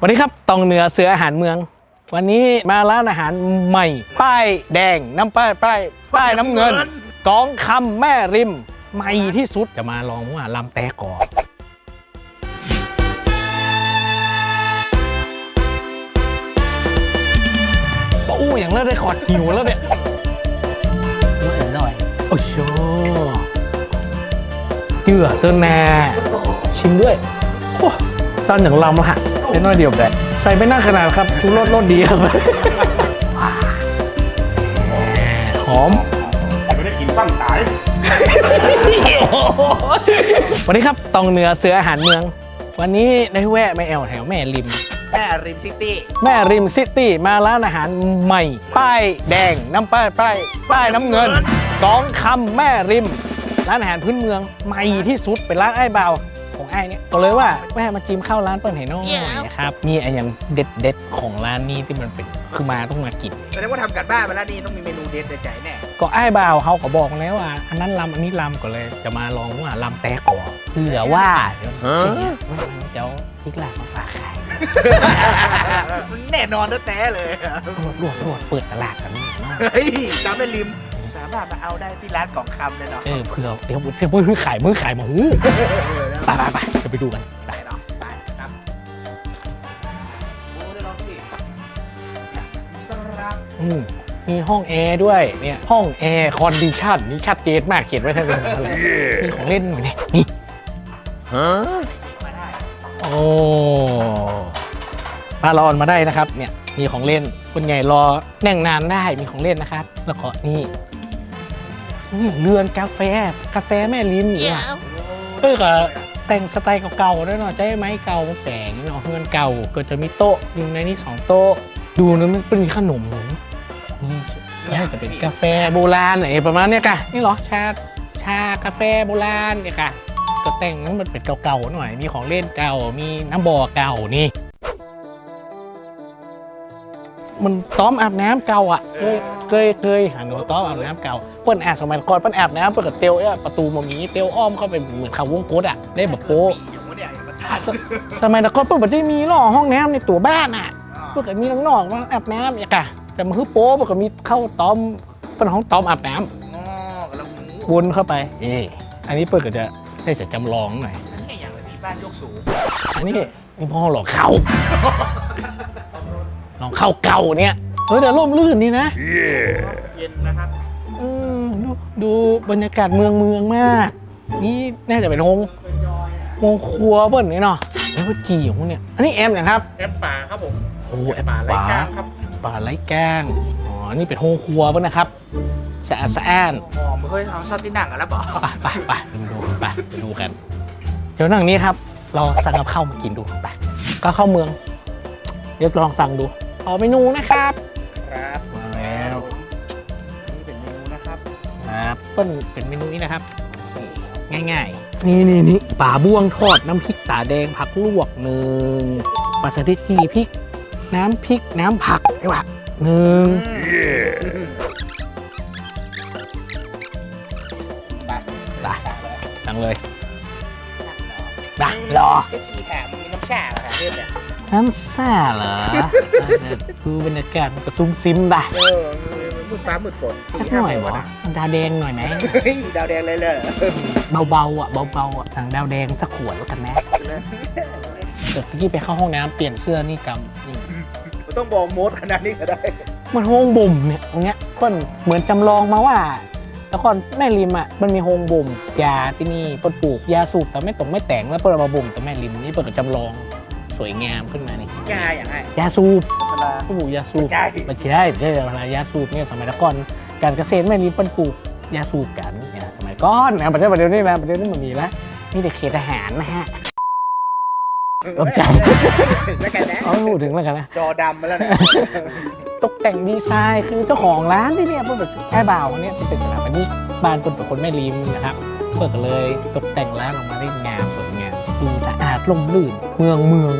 สวัสดีครับตองเหนือเสืออาหารเมือง วันนี้มาร้านอาหารใหม่ ป้ายแดงน้ำป้ายป้ายป้ายน้ำเงินกองคำแม่ริมใหม่ที่สุดจะมาลองว่าลำแตกอปะอู้อย่างเลิศได้ขอดหิวแล้วเนี่ยอร่อยโอ้โหเจือเตือนแน่ชิมด้วย โอ้ตอนอย่างลำละฮะ เป็นน้อยเดียวแบบใส่ไม่น่าขนาดครับชูรสรสดีครับหอมไม่ได้กินตั้งตายวันนี้ครับตองเหนือเสืออาหารเมือง วันนี้ได้แวะมาแอวแถวแม่ริม แม่ริมซิตี้แม่ริมซิตี้มาร้านอาหารใหม่ ป้ายแดงน้ำป้ายป้ายป้ายน้ำเงินกองคำแม่ริม ร้านอาหารพื้นเมืองใหม่ที่สุดเป็นร้านไอ้เบา ของไอ้เนี่ยบอกเลยว่าแม่มาจิ้มข้าวร้านเปิ้ลเห็นน้อยนะครับมีไอ้อย่างเด็ดเด็ดๆของร้านนี้ที่มันเป็นคือมาต้องมากิน แสดงว่าทำกันบ้านมาแล้วนี่ต้องมีเมนูเด็ดในใจแน่ ก็ไอ้เบาเขาก็บอกแล้วว่า อันนั้นลำอันนี้ลำก็เลย จะมาลองว่าลำแตกก่อนเผื่อว่าเดี๋ยวไม่งั้นเจ้าพริกลาบมาฝากขายแน่นอนแท้ๆเลย รวดรวดรวดเปิดตลาดกันนี่เนาะเฮ้ยจำแม่ริมสามารถมาเอาได้ที่ร้านของคำเลยเนาะเออเผื่อเดี๋ยวเดี๋ยวมือขายมือขายหมูไปไปไปจะไปดูกันได้เนาะได้ครับโอ้ได้ลองสิต้อนรับอืมมีห้องแอร์ด้วยเนี่ยห้องแอร์คอนดิชันนี่ชัดเจนมากเขียนไว้ทั้งนั้นเลยมีของเล่นอยู่เนี่ยนี่มาได้โอ้มารอนมาได้นะครับเนี่ยมีของเล่นคนใหญ่รอนั่งนานได้มีของเล่นนะครับ แล้วก็นี่ นี่เรือนกาแฟ กาแฟแม่ลิ้มเนี่ยเออก็แต่งสไตล์เก่าๆด้วยเนาะใช้ไม้เก่ามาแต่งเนาะเงินเก่าก็จะมีโต๊ะอยู่ในนี้สองโต๊ะ ดูนะมันเป็นขนมหนูนี่น่าจะเป็นกาแฟโบราณไอ้ประมาณเนี้ยกะนี่เหรอชาชากาแฟโบราณเนี่ยกะก็แต่งนั้นมันเป็นเก่าๆหน่อย มีของเล่นเก่ามีน้ำบ่อเก่านี่ มันต้อมอาบน้ำเก่าอะ เคยเคยเคยหันหัวต้อมอาบน้ำเก่าเปิ้นอาบสมัยก่อนเปิ้นอาบน้ำเปิ้นกับเตียวเอ้ยประตูมามีเตียวอ้อมเข้าไปเหมือนเขาวงกดอะได้แบบโป๊ะอยู่วะเนี่ยอย่ามาทันสมัยก่อนเปิ้นบ่ได้มีหรอกห้องน้ำในตัวบ้านอะเพื่อก็มีน้องๆมาอาบน้ำอย่างกะแต่มาคือโป๊ะเพื่อก็มีเข้าต้อมเป็นห้องต้อมอาบน้งอกำลังหมูำวนเข้าไปเอออันนี้เปิดก็จะได้จะจำลองหน่อยนี่อย่างไรมีบ้านยกสูงอันนี้มีพ่อหลอกเขาลองเข้าเก่าเนี่ย เฮ้ยแต่ร่มรื่นนี่นะเย็นนะครับเออดูดูบรรยากาศเมืองเมืองมาก นี่น่าจะเป็นโงโงครัวเปิ้ลนี่เนาะแล้วก็จีของพวกเนี่ย อันนี้แอมนะครับ แอปป่าครับผมโอ้แอมป่าป่าไรกลางครับป่าไร้แก้งอ๋อ นี่เป็นโฮงครัวเปิ้ลนะครับสะอาดสะอ้านหอมเคยทำซอสที่หนังกันแล้วเปล่าไปไปไปดูดูไปไปดูกัน เดี๋ยวนั่งนี้ครับ เราสั่งกับข้าวมากินดูไปก็เข้าเมือง เดี๋ยวลองสั่งดูเอาเมนูนะครับครับ ปิ้ลเป็นเมนูนี้นะครับ ง่ายๆ นี่นี่นี่ป่าบ้วงทอดน้ำพริกตาแดงผักลวกหนึ่งปลาสลิดจีพริก น้ำพริกน้ำผักไอ้วะหนึ่งไปไปสั่งเลยไปรอเอฟซีแถมมีน้ำชาเหรอครับเนี่ยน้ำซ่าเหรอ คือ บรรยากาศมันก็ซุ้มซิมได้ เออ มืดฟ้ามืดฝนสักหน่อยวะดาวแดงหน่อยไหมเฮ้ยดาวแดงเลยเลยเบาๆอะเบาๆอะสั่งดาวแดงสักขวดแล้วกันนะเดี๋ยวตะกี้ไปเข้าห้องน้ำเปลี่ยนเสื้อนี่กำนี่ไม่ต้องบอกมดขนาดนี้ก็ได้ มันโฮงบ่มเนี่ยตรงเนี้ยเปิ้นเหมือนจำลองมาว่าแต่ก่อนแม่ริมอะมันมีโฮงบ่มยาที่นี่เปิ้นปลูกยาสูบแต่ไม่ตกไม่แต่งแล้วเปิ้นเอามาบ่มแต่แม่ริมนี่เปิ้นก็จำลองสวยงามขึ้นมานี่ ยาอย่างไรยาสูบเวลา ปลูกยาสูบใช่ ไม่ใช่ไม่ใช่เวลายาสูบเนี่ยสมัยก่อนการเกษตรแม่ริมเปิ้นปลูกยาสูบกันเนี่ยสมัยก่อนนะประเทศประเดี๋ยวนี้นะประเดี๋ยวนี้มันมีแล้วมีแต่เขตทหารนะฮะเข้าใจ แล้วกันนะเอาไม่พูดถึงแล้วกันนะ จอดำมาแล้วนะ ตกแต่งดีไซน์คือเจ้าของร้านที่เนี่ยเพิ่นเป็นแค่บ่าวคนเนี้ยเป็นสถาปนิกบ้านเพิ่นเป็นคนแม่ริมนะครับเพิ่นก็เลยตกแต่งร้านออกมาได้งามสวยงามดูสะอาดร่มรื่น เมืองเมือง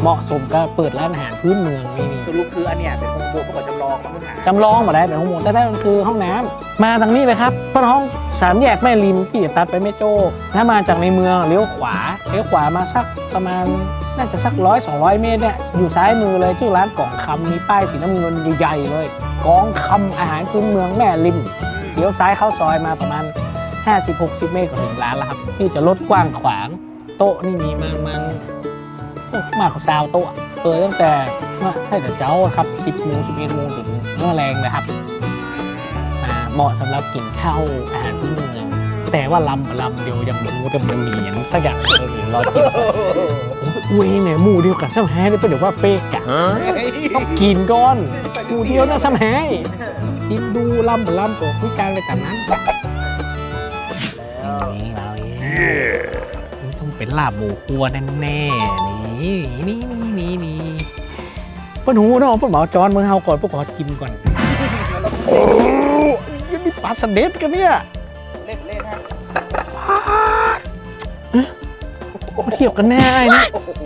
เหมาะสมกับเปิดร้านอาหารพื้นเมืองนี่นี่สรุปคืออันเนี้ยเป็นโฮมโบประกอบจำลองมาพื้นฐานจำลองมาได้เป็นห้องหมดแต่ได้มันคือห้องน้ำมาทางนี้เลยครับเป็นห้องสามแยกแม่ริมที่จะตัดไปแม่โจ้ถ้ามาจากในเมืองเลี้ยวขวาเลี้ยวขวามาสักประมาณน่าจะสักร้อยสองร้อยเมตรเนี่ยอยู่ซ้ายมือเลยชื่อร้านกล่องคำมีป้ายสีน้ำเงินใหญ่ๆเลยกองคำอาหารพื้นเมืองแม่ริมเดี๋ยวซ้ายเข้าซอยมาประมาณ 50-60 เมตรก็ถึงร้านแล้วครับนี่จะรถกว้างขวาง โต๊ะนี่มีมามันโอ้ มากกว่าซาวโต๊ะเปิดตั้งแต่ใช่แต่เจ้าครับ10โมง11โมงถึงเมื่อแรงนะครับอ่าเหมาะสำหรับกินข้าวอาหารพื้นเมืองแต่ว่าลำลำเดียวยังไม่รู้แต่มันมีอย่างสักอย่างเออรอจิบผมก็อุ้ยเนี่ยหมูเดียวกันซ้ำแฮได้เป็นเดี๋ยวว่าเป๊กอะต้องกินก่อนหมูเดียวนะซ้ำแฮกินดูลำลำตัวคุยกันเลยแต่นั้นนี่เรานี่ต้องเป็นลาบหมูครัวแน่ๆนี่ นี่นี่นี่นี่ป้าหนูเนาะป้าหมอจอนเมืองเฮาก่อนป้าขอจิ้มก่อนโอ้ยนี่ปลาสเด็ดกันเนี่ยเล่นเล่นฮะมาเทียบกันแน่ไอ้นี่โอ้โห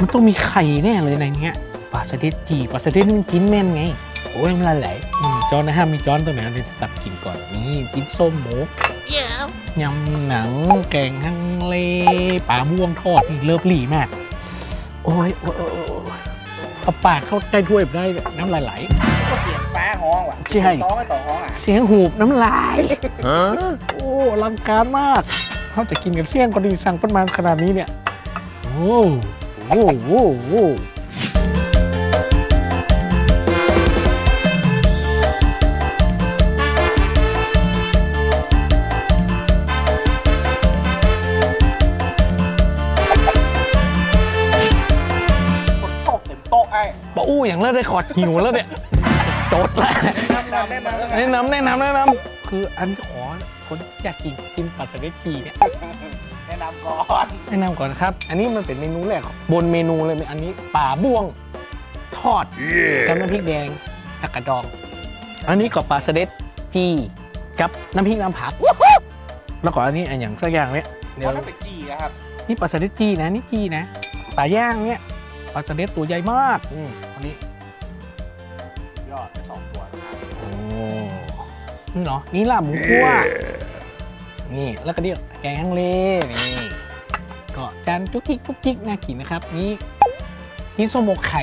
มันต้องมีไข่แน่เลยในเนี้ยปลาสเด็ดจีปลาสเด็ดมันกินแม่นไงโอ้ยมันละไหลอืมจอนนะฮะมีจอนตัวไหนเราจะตัดกินก่อนนี่กินส้มหมูยำหนังแกงฮังเลปลาม่วงทอดนี่เลิฟหลี่มาก โอ้ยโอ้ยโอ้ยโอ้ยเอาปากเข้าใกล้ถ้วยได้น้ำลายไหลก็เสียงฟ้าห้องว่ะใช่ต้องไม่ต่อห้องอะเสียงหูบน้ำลาย โอ้อลังการมากเขาจะกินกันเสี่ยงก็ดีสั่งประมาณขนาดนี้เนี่ย โอ้โหโอ้โหคน อู้อย่างเลิศได้ขอดหิวแล้วเนี่ยจดแล้วแนะนำแนะนำแนะนำแนะนำแนะนำแนะนำคืออันขอคนอยากกินกินปลาสเกตกีเนี่ยแนะนำก่อนแนะนำก่อนนะครับ อันนี้มันเป็นเมนูแรกบนเมนูเลยอันนี้ป่าบ้วงทอดกับน้ำพริกแดงผักกระดอง อันนี้ก็ปลาสเดดจีกับน้ำพริกน้ำผัก แล้วก็อันนี้อันอย่างสักอย่างเนี้ยเดี๋ยวเพราะนั่นเป็นจีนะครับนี่ปลาสเดดจีนะนี่จีนะปลาย่างเนี้ยปลาสเดดตัวใหญ่มาก นี่เหรอ นี่ลาบหมูคั่ว นี่ แล้วก็เดียวแกงฮังเล นี่ก็จานจุกจิกจุกจิกน่ากินนะครับ นี่นี่ส้มหมกไข่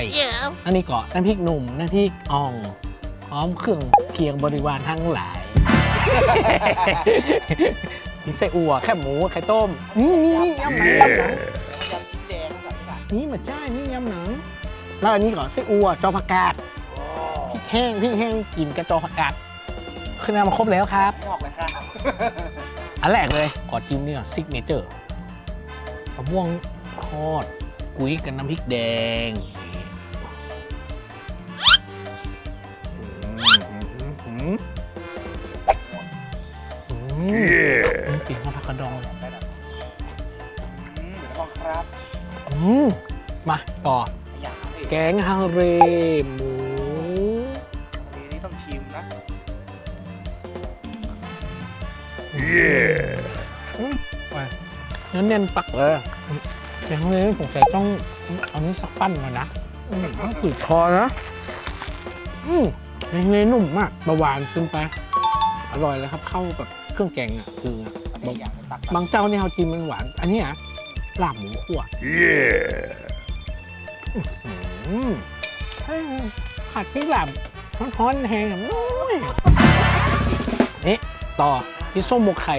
อันนี้ก็น้ำพริกหนุ่มน้ำพริกอ่องพร้อมเครื่องเคียงบริวารทั้งหลายมีไส้อั่วแคบหมูไข่ต้ม นี่นี่นี่ยำหนังยำหนังยำชิ้นแดงกับพี่บัตรนี่มาจ้านี่ยำหนัง แล้วอันนี้ก็ไส้อั่วจอผักกาดโอ้พริกแห้งพริกแห้งกินกระจอผักกาด ขึ้นมาครบแล้วครับงอกเลยครับอันแรกเลย ขอจิ้มนี่ก่อนซิกเนเจอร์มะม่วงทอดกุ้ยกับน้ำพริกแดงอืมอืมอืมอืมกินข้าวผักกระดองได้แบบอืมเดี๋ยวต้องครับอืมมาต่อ อย่างนั้นอีกแกงฮังเรหมู เนื้อเน้นปักเลยแกงฮังเรผมใส่ต้องเอานี้สักปั้นหน่อยนะอืมต้องฝืดคอนะอืมแกงฮังเรนุ่มมากเบาหวานขึ้นไป อร่อยเลยครับเข้ากับเครื่องแกงอะคืออันนี้อย่างเป็นตักบางเจ้าเนี่ยเขาจิ้มมันหวาน อันนี้อะลาบหมูขั่วอืมเฮ้ยผัดพริกลาบฮ้อนๆแห้งๆน้อ ยนี่ต่อที่ส้มหมกไข่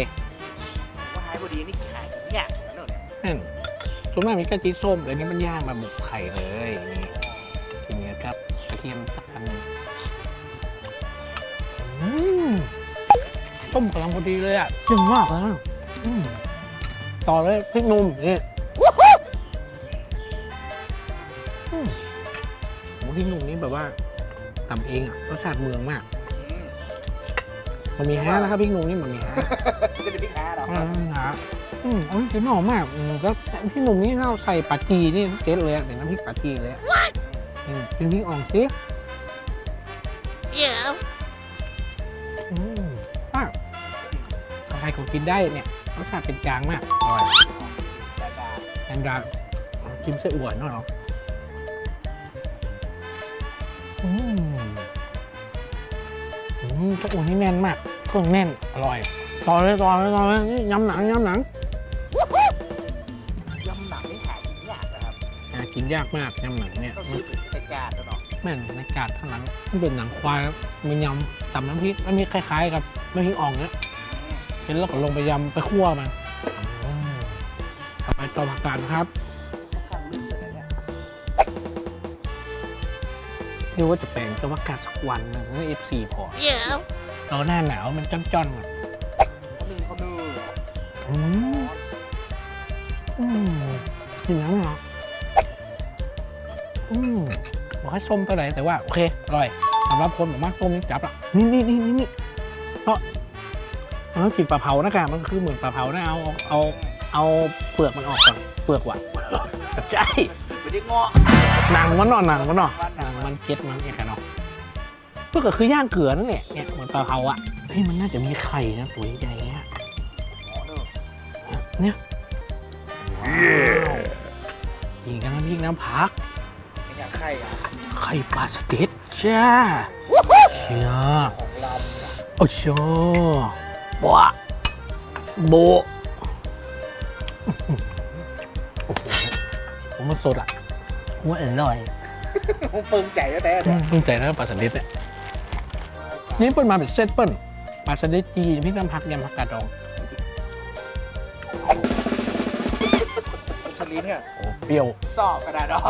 ว่าหายพอดีนี่ขายเนี่ยแล้วเนี่ยนั่นส่วนมากมีกะทิส้มแต่นี่มันย่างมาหมกไข่เลยนี่ทีนี้ครับกระเทียมสักอันหนึ่งอืมต้มกำลังพอดีเลยอะเจ๋งมากเลยนะอืมต่อเลยพริกหนุ่มนี่อืมโอ้พริกหนุ่มนี่แบบว่าทำเองอะรสชาติเมืองมากอืม มันมีแฮะนะครับพริกหนุ่มนี่มันมีแฮะจะเป็นพริกแท้เหรออืมฮะอืมอันนี้คือหอมมากอืมก็พี่หนุ่มนี่เราใส่ปลาจีนี่เจ๊เลยอะเป็นน้ำพริกปลาจีเลยอะอืมเป็นพริกอ่องสิอืมมากใครก็กินได้เนี่ยรสชาติเป็นกลางมากอร่อยแต่ดาแอนดากินไส้อั่วหน่อยเนาะอืม อืมไส้อั่วนี่แน่นมากเครื่องแน่นอร่อย ต่อเลยต่อเลยต่อเลยนี่ยำหนังยำหนังยำหนังนี่หายากนะครับนยากมากยำหนังเนี่ยต้องซื้อเป็นแต่กาดแล้วเนาะแม่นในกาดเท่านั้นมันเป็นหนังควายครับมันยำตำน้ำพริกน้ำพริกคล้ายๆกับน้ำพริกอ่องเนี่ยเห็นแล้วก็ลงไปยำไปคั่วมันอืมต่อไปต่อผักกาดครับ เรียกว่าจะแปลงตัวผักกาดสักวันหนึงให้เอฟซีพอตอนหน้าหนาวมันจ้อนๆก่อนเขานึ่งเขานึ่งอืมอืมกินน้ำเหรออืมบอกให้ส้มเท่าไหร่แต่ว่าโอเคอร่อยสำหรับคนแบบมากส้มนี่จับอะนี่นี่นี่นี่นี่เพราะมันต้องกินปลาเผานะกะมันคือเหมือนปลาเผานะเอาเอาเอาเปลือกมันออกก่อนเปลือกว่ะ ใช่ไม่ได้เงาะหนังมันเนอนหนังมันเนอะหนัง มันเก็ตมันเนี่ยกันเนาะเพื่อก็คือย่างเกลือนั่นแหละเนี่ยเหมือนปลาเผาอะเฮ้ยมันน่าจะมีไข่นะตัวใหญ่ๆเนี่ยเนี่ยว้าวยิงกันน้ำพริกน้ำผักเป็นอย่างไข่อะไข่ปลาสเต็ดจ้าเชียของเราโอ้โชบะโบะโอ้โหผมมันสดอะว่าอร่อย ผมเปิงใจแล้วแต่อืเนี่ยมภูมิใจนะปลาสเต็ดเนี่ยนี่เปิ้ลมาเป็นเซตเปิ้ลปลาสเต็ดจีนพริกน้ำผักยำผักกาดดองชนิดเนี่ยโอ้เปรี้ยวสอบกระดาษดอก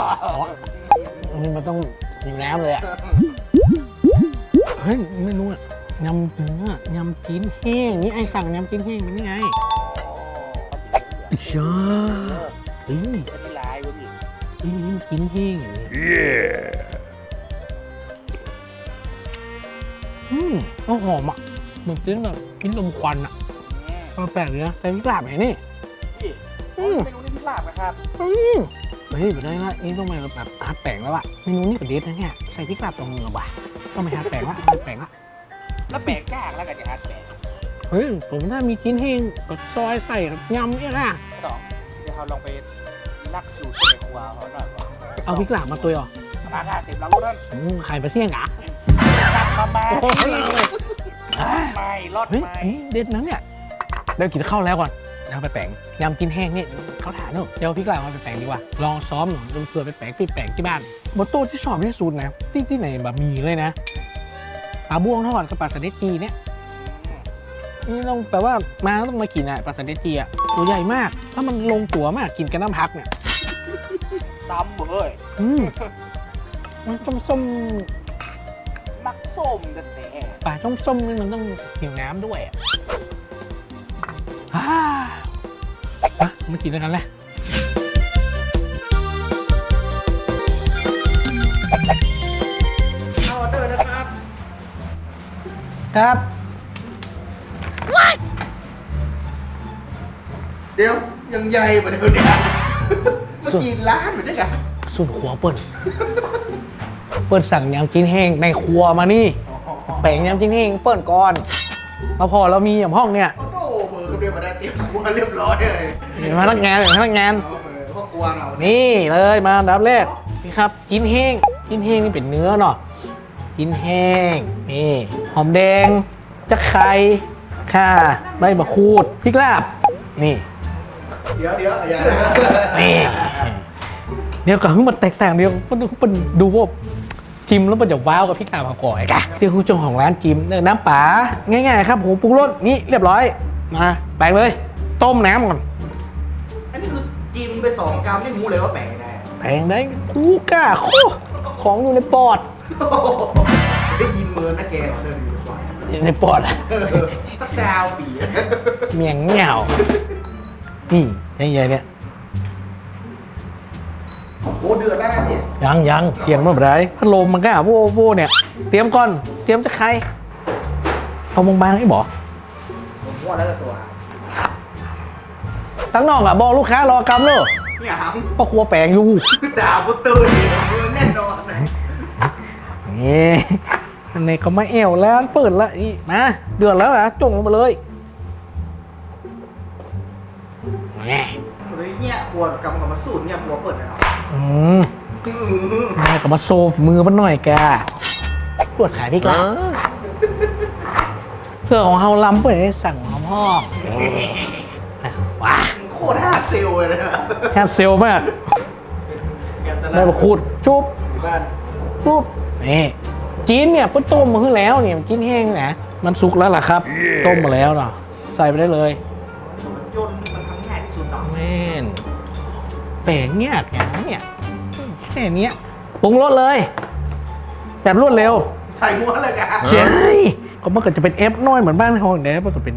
อันนี้มันต้องมีน้ำเลยอะเฮ้ยไม่รู้อะยำเนื้อยำจีนแห้งนี่ไอสั่งยำจีนแห้งมันนี่ไงอิชาเฮ้ย อันนี้ ลายวะพี่นี่นี่จีนแห้งอย่างนี้อืมก็หอมอะเหมือนกินแบบกินลมควันอะมันแปลกดีนะแต่ไม่กล้าไหนนี่พี่อืมเมนูนี้พี่ลาบนะครับอืมเฮ้ยไม่ได้ละนี่ต้องมาแบบฮัดแปลงแล้วอะเมนูนี้ก็เด็ดนะเนี่ยใส่พริกลาบตรงมือว่ะต้องไปฮัดแปลงละฮัดแปลงละแล้วแปลงกากแล้วกันจะฮัดแปลงเฮ้ยผมถ้ามีจีนแห้งก็ซอยใส่กับยำเนี่ยนะต่อเดี๋ยวเราลองไปลัก สูตรในครัวเขาหน่อยว่าเอาพริกลาบมาตัวเหรอราคาเต็มแล้วนั่นอืมไข่ปลาเสี่ยงเหรอะตักมาแม่โอ้โหไม่รอดเฮ้ยไม่อันนี้เด็ดนะเนี่ยเดี๋ยวกินข้าวแล้วก่อนเดี๋ยวเอาไปแปลงยำกินแห้งเนี่ยเขาถามเนอะเดี๋ยวเอาพริกลาบมาไปแปลงดีกว่า ลองซ้อมหน่อยดูเผื่อไปแปลงที่แปลงที่บ้านบนโต๊ะที่ชอบที่สุดนะที่ที่ไหนแบบมีเลยนะปลาบ้วงทอดกับปลาสะเดจีเนี่ย นี่ต้องแปลว่ามาต้องมากินอะปลาสะเดจีอะตัวใหญ่มาก ถ้ามันลงตัวมากกินกับน้ำพักเนี่ย ซ้ำเว้ยอืมมันส้มส้มมักส้มแต่แต่ๆปลาส้มส้มๆนี่มันต้องหิวน้ำด้วยอะอ่าอะมากินด้วยกันแหละเอาออเดอร์นะครับ ครับเดี๋ยวยังใหญ่กว่าเดิมเนี่ย เมื่อกี้ร้านเหมือนกันสูตรครัวเปิ้ลเปิ้ลสั่งยำจิ้นแห้งในครัวมานี่ แปลงยำจิ้นแห้งเปิ้ลก่อนเราพอเรามีอย่างห้องเนี่ยโอ้โหเบอร์ก็เรียกมาได้เตรียมครัวเรียบร้อยเลยเห็นพนักงานเห็นพนักงานเอาเบอร์ก็ครัวเรานี่เลยมาอันดับแรกนี่ครับจิ้นแห้งจิ้นแห้งนี่เป็นเนื้อเนาะจิ้นแห้งนี่หอมแดงจะไข่ข่าใบมะกรูดพริกลาบนี่ เดี๋ยวเดี๋ยวอย่านี่ เดี๋ยวก่อนให้มันแตกต่างเดียวมันมันดูว่าจิ้มแล้วมันจะว้าวกับพริกลาบมาก่อนไอ้กะที่คุณเจ้าของร้านจิ้มเนี่ยน้ำป๋าง่ายๆครับผมปรุงรสนี่เรียบร้อยมาแปลงเลย ต้มน้ำก่อนอันนี้คือจิ้มไปสองกรัมนี่รู้เลยว่าแปลงได้แปลงได้คูก้าโคของอยู่ในปอดได้ยินเมือนะแกเดินอยู่บ่อยอยู่ในปอดอะสักซาวปีเมียงเหงานี่ยังไงเนี่ย โอ้เดือดแล้วเนี่ยยังยังเสียงมันแบบไรพัดลมมันก็อะโว้โว้เนี่ย เตรียมก่อน เตรียมจะใคร เอาบางๆให้บอกผมว่าแล้วตัวตั้งนอกอะบอกลูกค้ารอกำเนอะเนี่ยหพ่อครัวแปลงอยู่ำดาวพุตเตอร์แน่นอนนะนี่อันนี้ก็ไม่เอวแล้วเปิดละนี่มาเดือดแล้วนะจงลงมาเลยแหม่เฮ้ยเนี่ยครัวกำกับมาสูตรเนี่ยครัวเปิดแน่นอน อืมมาก็มาโซฟมือมันหน่อยแกปวดขายพี่กละเพื่อของเฮาลำเปิดให้สั่งหอมห้องว้าโคตรห้าเซลเลยนะแค่เซลลมากแกสได้มาขูดชุบบ้านชุบนี่จีนเนี่ยเพิ่งต้มมาขึ้นแล้วเนี่ยจีนแห้งนะมันสุกแล้วล่ะครับ ต้มมาแล้วเนาะใส่ไปได้เลยยนต์มันทำง่ายที่สุดเนาะแม่น แปลงเงี้ยอย่างเนี่ยแค่เนี้ยปรุงรสเลย แบบรวดเร็วใส่ม้วนเลยกันใช่ก็มันก็จะเป็นเอฟน้อยเหมือนบ้านเขาเนี่ยมันก็เป็น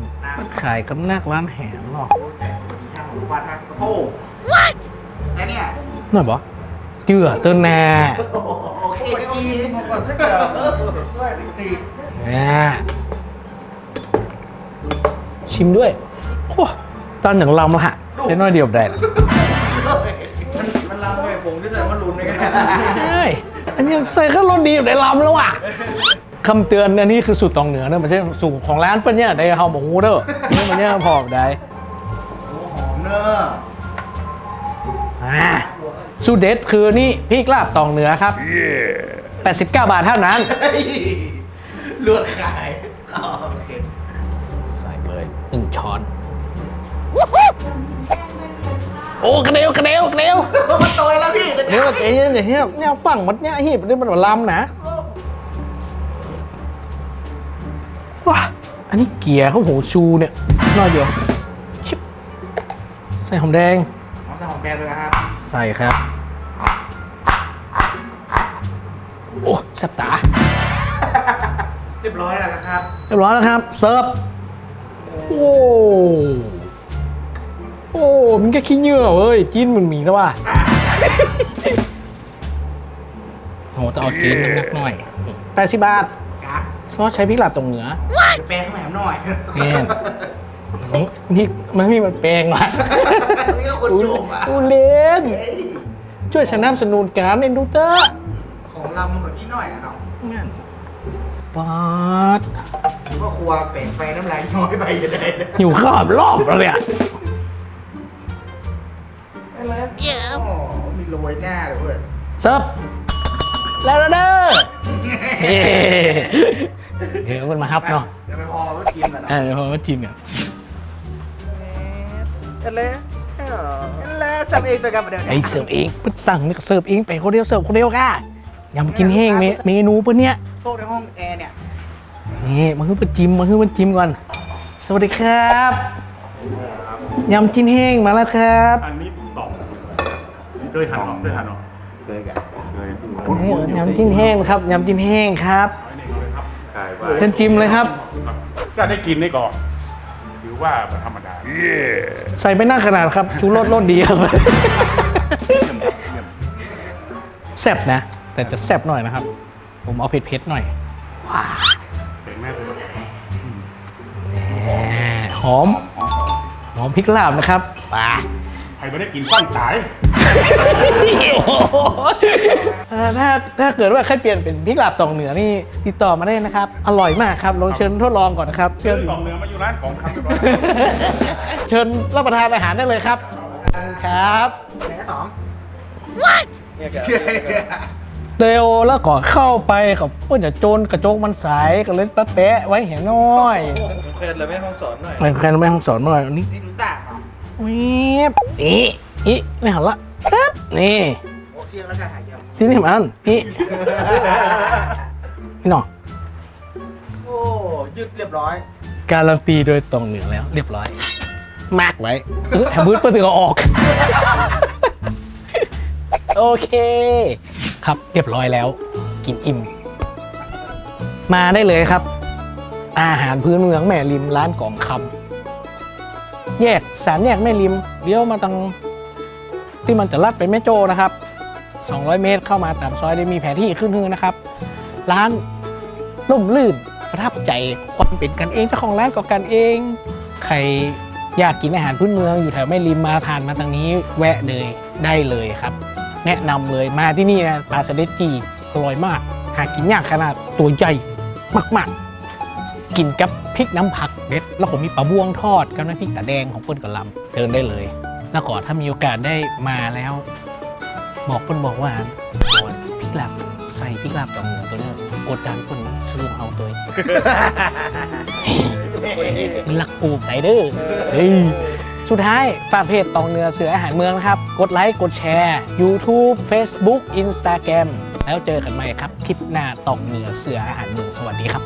ขายกับนักร้านแหมหรอกโอ้แจกวันนี้ห้าหมูฟันนะโอ้โหแค่เนี่ยหน่อยบอกเจือเตือนแน่โอเคจีนผมก่อนสักเดียวใส่ตีนะชิมด้วยโอ้ตอนหนึ่งลำแล้วฮะเล็กน้อยเดียวได้ละ มันมันลำไปผมที่ใส่มันลุ้นไงใช่อันยังใส่ข้าวรสดีอยู่ในลำแล้วอะคำเตือนอันนี้คือสูตรตองเหนือเนอะมันใช่สูตรของร้านเปิ้ลเนี่ยได้เฮาหมงูเด้อนี่มันเนี่ยพอได้โอ้หอมเนอะอ่าสูตรเด็ดคือนี่พริกลาบตองเหนือครับ 89 บาทเท่านั้นเฮ้ยลวดขายอ๋อโอเคใส่เลยหนึ่งช้อน โอ้กระเดวกระเดวกระเดวมันโตยแล้วพี่จะเดี๋ยวใจเย็นอย่าเฮียเนี่ยฝั่งมันเนี่ยหีบนี่มันลำนะว้าอันนี้เกียร์เขาโหชูเนี่ยน้อยเดียวชิบใส่หอมแดงเอาใส่หอมแดงเลยนะครับใส่ครับ โอ้สับตา เรียบร้อยแล้วนะครับ เรียบร้อยแล้วครับ เสิร์ฟโอ้ โอ้มันแค่ขี้เหงื่อเว้ยจีนมันมีแล้วว่ะโหจะเอาจีนน้ำหนักหน่อยแปดสิบบาทกะซอสใช้พริกหลาบตรงเหนือไปแปลงข้าวแหมหน่อยแม่นนี่มันมีมันแปลงว่ะนี่ก็คนจุ่มอะอูเล่นเฮ้ยช่วยสนับสนุนการเอ็นดูเตอร์ของลำแบบนี้หน่อยอะเนาะงั้นปาดหรือว่าครัวแปลงไปน้ำลายน้อยไปจะได้นะหิวข้าวแบบรอบแล้วเนี่ย มีโรยหน้าเลยเว้ยเซิร์ฟแล้วเด้อเฮ้เดี๋ยวมันมาฮับเนาะเดี๋ยวไปพอว่าจิ้มกันเอเนาะอเพราะว่าจีนเนี่ยอะไรอะไรสับเองตัวกันประเดี๋ยวไอเสิร์ฟเองเพิ่นสั่งนี่ก็เสิร์ฟเองไปคนเดียวเสิร์ฟคนเดียวก่ะยำกินแห้งเมเมนูเพิ่นเนี่ยโต๊ะในห้องแอร์เนี่ยนี่มาคือเพิ่นจิ้มมาคือเพิ่นจิ้มก่อน สวัสดีครับยำจิ้นแห้งมาแล้วครับ อันนี้ตอบนี่ เคยหันออกเคยหันออกเลยกันเคยนี่ยำจิ้นแห้งนะครับยำจิ้นแห้งครับไว้ในเขาเลยครับ ขายว่าเชิญจิ้มเลยครับ ก็ได้กินได้ก่อนถือว่าเป็นธรรมดาใส่ไม่น่าขนาดครับชูรสรสดีครับเยี่ยมครับเยี่ยมแซ่บนะ แต่จะแซ่บหน่อยนะครับ ผมเอาเผ็ดๆหน่อยว้าเก่งแม่เลยแหมหอมหอมพริกลาบนะครับป่าใครไม่ได้กินฟันตาย เอ่อถ้าถ้าเกิดว่าใครเปลี่ยนเป็นพริกลาบตองเหนือนี่ติดต่อมาได้นะครับ อร่อยมากครับลองเชิญทดลองก่อนนะครับเชื่เชิอญกล่องเนื้อมาอยู่ร้านของครับเรียบร้อยเชิญรับประทานอาหารได้เลยครับครับไหนต๋อมเนี่ยแกเตียวแล้วก็เข้าไปกับเพื่อนจะโจนกระโจกมันใสก็เล่นแป๊ะๆไว้เห็นน้อยเคยเลยแม่ห้องสอนหน่อยไม่ใครไม่ห้องสอนหน่อยอันนี้นี่รู้จักเหรอวิบอีอีไม่หันละ ครับนี่โอ้เสียงแล้วจะหายเยอะที่นี่มันนี่นี่หนอโอ้ยืดเรียบร้อย การันตีโดยตรงเหนือแล้ว เรียบร้อย มากไว้เออแฮมบูดเพื่อถึงเอาออก โอเค ครับเรียบร้อยแล้ว กินอิ่ม มาได้เลยครับ อาหารพื้นเมืองแม่ริมร้านกองคำแยกสามแยกแม่ริมเลี้ยวมาตัง ที่มันจะลัดไปแม่โจ้นะครับ 200 เมตรเข้ามาตามซอยได้มีแผนที่ขึ้นฮือนะครับ ร้านร่มลื่นประทับใจความเป็นกันเองเจ้าของร้านก็กันเอง ใครอยากกินอาหารพื้นเมืองอยู่แถวแม่ริมมาผ่านมาทางนี้แวะเลยได้เลยครับ แนะนำเลยมาที่นี่นะปลาสเดดจีอร่อยมาก หากินยากขนาดตัวใหญ่มากๆ กินกับพริกน้ำผักเด็ด แล้วผมมีปลาบ้วงทอดกับน้ำพริกตาแดงของเปิ้ลกับลำเชิญได้เลย แล้วก็ถ้ามีโอกาสได้มาแล้ว บอกเปิ้ลบอกว่าโอนพริกลาบใส่พริกลาบตองเหนือตัวนี้กดดันเปิ้ลซื้อเอาตัวเอง มันรักปูไก่เด้อเฮ้ยสุดท้ายฝากเพจตองเนื้อเสืออาหารเมืองนะครับ กดไลค์ กดแชร์ YouTube Facebook Instagram แล้วเจอกันใหม่ครับ คลิปหน้าตองเนื้อเสืออาหารเมืองสวัสดีครับ